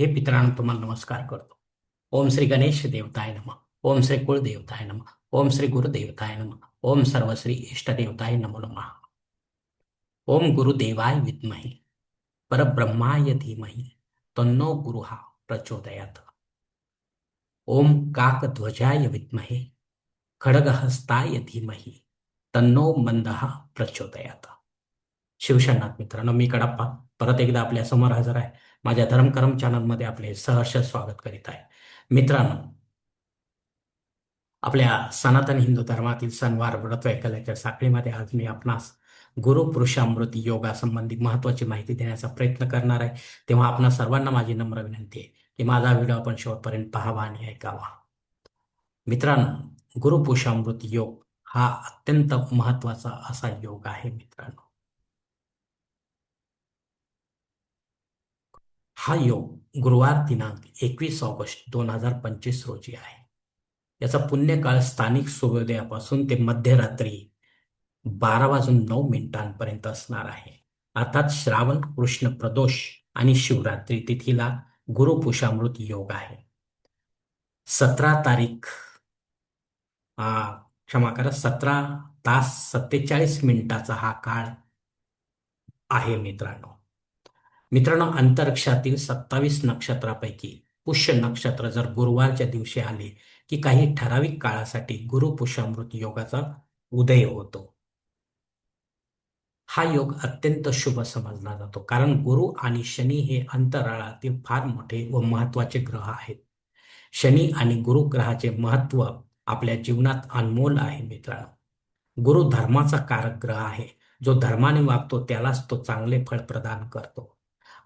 हे पितरांनो तुम्हाला नमस्कार करतो. ओम श्री गणेश देवताय नम. ओम श्री कुळदेवताय नम. ओम श्री गुरुदेवताय नम. ओम सर्वश्री इष्टदेवताय नमो नमः. ओम गुरुदेवाय विद्महे. परब्रह्माय धीमहि. तन्नो गुरुहा प्रचोदयात. ओम काकध्वजाय विद्महे. खडगहस्ताय धीमहि. तन्नो मंदहा प्रचोदयात. शिवशनाथ मित्रांनो मी कडप्पा. परत एकदा आपल्यासमोर हजर आहे. माझ्या धर्मकर्म चॅनलमध्ये आपले सहर्ष स्वागत करीत आहे. मित्रांनो आपल्या सनातन हिंदू धर्मातील सणवार व्रत वैकल्याच्या साखळीमध्ये आज मी आपणास गुरु पुरुषामृत योगा संबंधी महत्वाची माहिती देण्याचा प्रयत्न करणार आहे. तेव्हा आपणा सर्वांना माझी नम्र विनंती आहे की माझा व्हिडिओ आपण शेवटपर्यंत पाहावा आणि ऐकावा. मित्रांनो गुरुपुरुषामृत योग हा अत्यंत महत्त्वाचा असा योग आहे मित्रांनो. हा योग गुरुवार दिनांक एकवीस ऑगस्ट दोन हजार पंचवीस रोजी आहे. याचा पुण्यकाळ स्थानिक सूर्योदयापासून ते मध्यरात्री बारा वाजून नऊ मिनिटांपर्यंत असणार आहे. अर्थात श्रावण कृष्ण प्रदोष आणि शिवरात्री तिथीला गुरुपुषामृत योग आहे. सतरा तारीख क्षमा करा सतरा तास सत्तेचाळीस मिनिटाचा हा काळ आहे मित्रांनो. मित्रांनो अंतरिक्षातील सत्तावीस नक्षत्रापैकी पुष्य नक्षत्र जर गुरुवारच्या दिवशी आले की काही ठराविक काळासाठी गुरु पुष्यामृत योगाचा उदय होतो. हा योग अत्यंत शुभ समजला जातो. कारण गुरु आणि शनी हे अंतराळातील फार मोठे व महत्त्वाचे ग्रह आहेत. शनी आणि गुरु ग्रहाचे महत्त्व आपल्या जीवनात अनमोल आहे मित्रांनो. गुरु धर्माचा कारक ग्रह आहे. जो धर्माने वागतो त्यालाच तो चांगले फळ प्रदान करतो.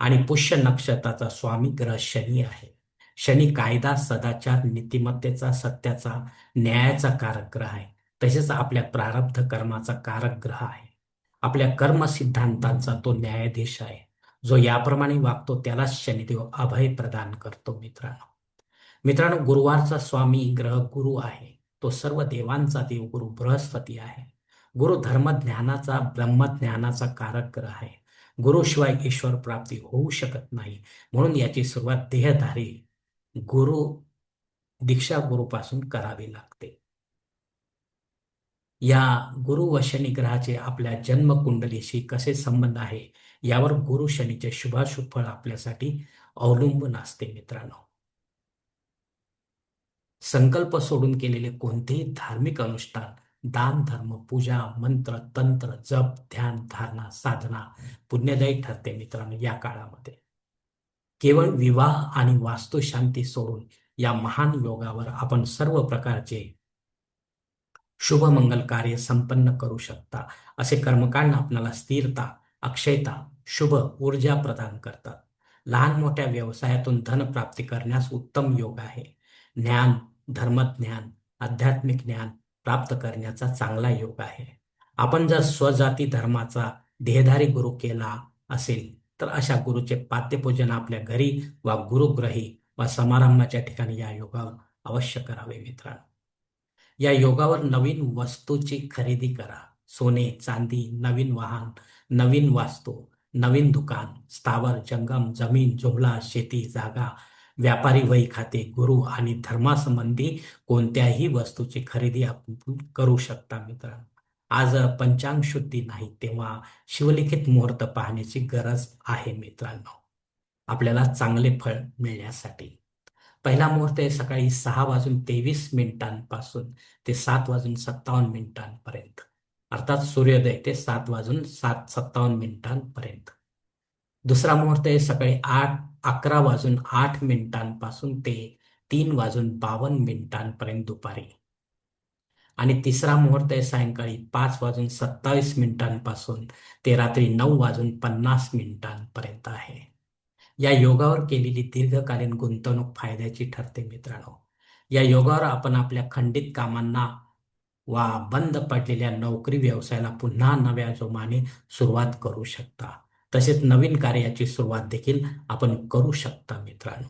आणि पुष्य नक्षत्राचा स्वामी ग्रह शनी आहे. शनी कायदा सदाचार नीतिमत्तेचा सत्याचा न्यायाचा कारक ग्रह आहे. तसेच आपल्या प्रारब्ध कर्माचा कारक ग्रह आहे. आपल्या कर्म सिद्धांतांचा तो न्यायाधीश आहे. जो याप्रमाणे वागतो त्यालाच शनिदेव अभय प्रदान करतो मित्रांनो. मित्रांनो गुरुवारचा स्वामी ग्रह गुरु आहे. तो सर्व देवांचा देव गुरु बृहस्पती आहे. गुरु धर्मज्ञानाचा ब्रह्मज्ञानाचा कारक ग्रह आहे. गुरुशिवाय ईश्वर प्राप्ती होऊ शकत नाही. म्हणून याची सुरुवात देहधारी गुरु दीक्षा गुरुपासून करावी लागते. या गुरु व शनी ग्रहाचे आपल्या जन्मकुंडलीशी कसे संबंध आहे यावर गुरु शनीचे शुभाशुभ फळ आपल्यासाठी अवलंबून असते मित्रांनो. संकल्प सोडून केलेले कोणतेही धार्मिक अनुष्ठान दान धर्म पूजा मंत्र तंत्र जप ध्यान धारणा साधना पुण्यदायी ठरते मित्रांनो या काळामध्ये. केवळ विवाह आणि वास्तुशांती सोडून या महान योगावर आपण सर्व प्रकारचे शुभ मंगल कार्य संपन्न करू शकता. असे कर्मकांड आपल्याला स्थिरता अक्षयता शुभ ऊर्जा प्रदान करतात. लहान मोठ्या व्यवसायातून धन प्राप्ती करण्यास उत्तम योग आहे. ज्ञान धर्मज्ञान आध्यात्मिक ज्ञान प्राप्त करण्याचा चांगला योग आहे. आपण जर स्वजाती धर्माचा देहधारी गुरु केला असेल तर अशा गुरुचे पाद्यपूजन आपल्या घरी वा गुरुग्रही वा समारंभाच्या ठिकाणी या योगावर अवश्य करावे मित्रांनो. या योगावर नवीन वस्तूची खरेदी करा. सोने चांदी नवीन वाहन नवीन वास्तू नवीन दुकान स्थावर जंगम जमीन जुमला शेती जागा व्यापारी वही खाते गुरु आणि धर्मासंबंधी कोणत्याही वस्तूची खरेदी आपण करू शकता मित्रांनो. आज पंचांग शुद्धी नाही तेव्हा शिवलिखित मुहूर्त पाहण्याची गरज आहे मित्रांनो. आपल्याला चांगले फळ मिळण्यासाठी. पहिला मुहूर्त आहे सकाळी सहा वाजून तेवीस मिनिटांपासून ते सात वाजून सत्तावन्न मिनिटांपर्यंत. अर्थात सूर्योदय ते सात वाजून सात सत्तावन्न मिनिटांपर्यंत. दुसरा मुहूर्त आहे सकाळी आठ अकरा वाजून आठ मिनिटांपासून ते तीन वाजून बावन्न मिनिटांपर्यंत दुपारी. आणि तिसरा मुहूर्त आहे सायंकाळी पाच वाजून सत्तावीस मिनिटांपासून ते रात्री नऊ वाजून पन्नास मिनिटांपर्यंत आहे. या योगावर केलेली दीर्घकालीन गुंतवणूक फायद्याची ठरते मित्रांनो. या योगावर आपण आपल्या खंडित कामांना वा बंद पडलेल्या नोकरी व्यवसायाला पुन्हा नव्या जोमाने सुरुवात करू शकता. तसेच नवीन कार्याची सुरुवात देखील आपण करू शकता मित्रांनो.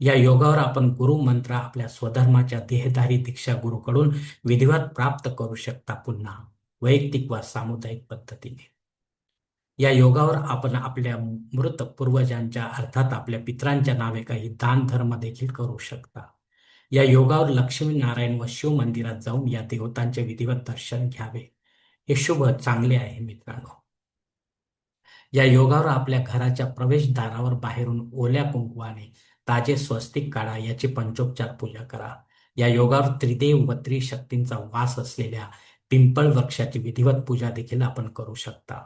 या योगावर आपण गुरु मंत्र आपल्या स्वधर्माच्या देहधारी दीक्षा गुरुकडून विधिवत प्राप्त करू शकता पुन्हा वैयक्तिक वा सामुदायिक पद्धतीने. या योगावर आपण आपल्या मृत पूर्वजांच्या अर्थात आपल्या पित्रांच्या नावे काही दान धर्म देखील करू शकता. या योगावर लक्ष्मी नारायण व शिव मंदिरात जाऊन या देवतांचे विधिवत दर्शन घ्यावे. हे शुभ चांगले आहे मित्रांनो. या योगावर आपल्या घराच्या प्रवेशद्वारावर बाहेरून ओल्या कुंकवाने ताजे स्वस्तिक काढा याची पंचोपचार पूजा करा. या योगावर त्रिदेव व त्रिशक्तींचा वास असलेल्या पिंपळ वृक्षाची विधिवत पूजा देखील आपण करू शकता.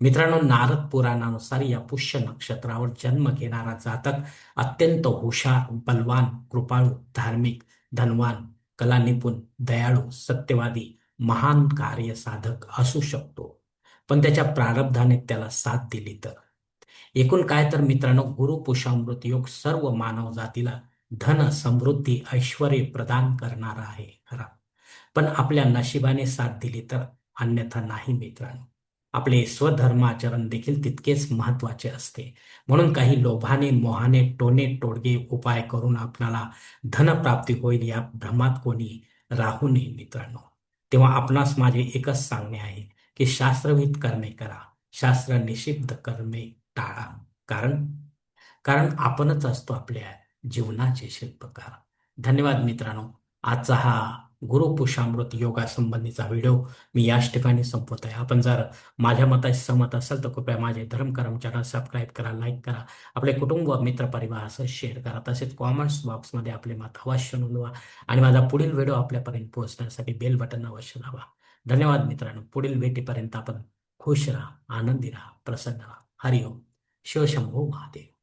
मित्रांनो नारद पुराणानुसार या पुष्य नक्षत्रावर जन्म घेणारा जातक अत्यंत हुशार बलवान कृपाळू धार्मिक धनवान कला निपुण दयाळू सत्यवादी महान कार्य साधक असू शकतो. पण त्याच्या प्रारब्धाने त्याला साथ दिली तर. एकूण काय तर मित्रांनो गुरु पुषामृत योग सर्व मानव जातीला धन समृद्धी ऐश्वर प्रदान करणारा आहे खरा. पण आपल्या नशिबाने साथ दिली तर अन्यथा नाही मित्रांनो. आपले स्वधर्माचरण देखील तितकेच महत्त्वाचे असते. म्हणून काही लोभाने मोहाने टोने टोडगे उपाय करून आपणाला धनप्राप्ती होईल या भ्रमात कोणी राहू नये मित्रांनो. तेव्हा आपणास माझे एकच सांगणे आहे. की शास्त्रविध कर्मे करा. शास्त्र निषिद्ध कर्मे टाळा. कारण कारण आपणच असतो आपल्या जीवनाचे शिल्पकार. धन्यवाद मित्रांनो. आजचा हा गुरुपुषामृत योगा संबंधीचा व्हिडिओ मी याच ठिकाणी संपवत आहे. आपण जर माझ्या मताशी सहमत असाल तर कृपया माझे धर्म चॅनल सबस्क्राईब करा लाईक करा आपले कुटुंब व मित्रपरिवार असं शेअर करा. तसेच कॉमेंट्स बॉक्समध्ये आपले मत अवश्य नोंदवा आणि माझा पुढील व्हिडिओ आपल्यापर्यंत पोहोचण्यासाठी बेल बटन अवश्य लावा धन्यवाद मित्रांनो. पुढील भेटीपर्यंत आपण खुश राहा आनंदी राहा प्रसन्न राहा. हरिओम. शिवशंभो महादेव.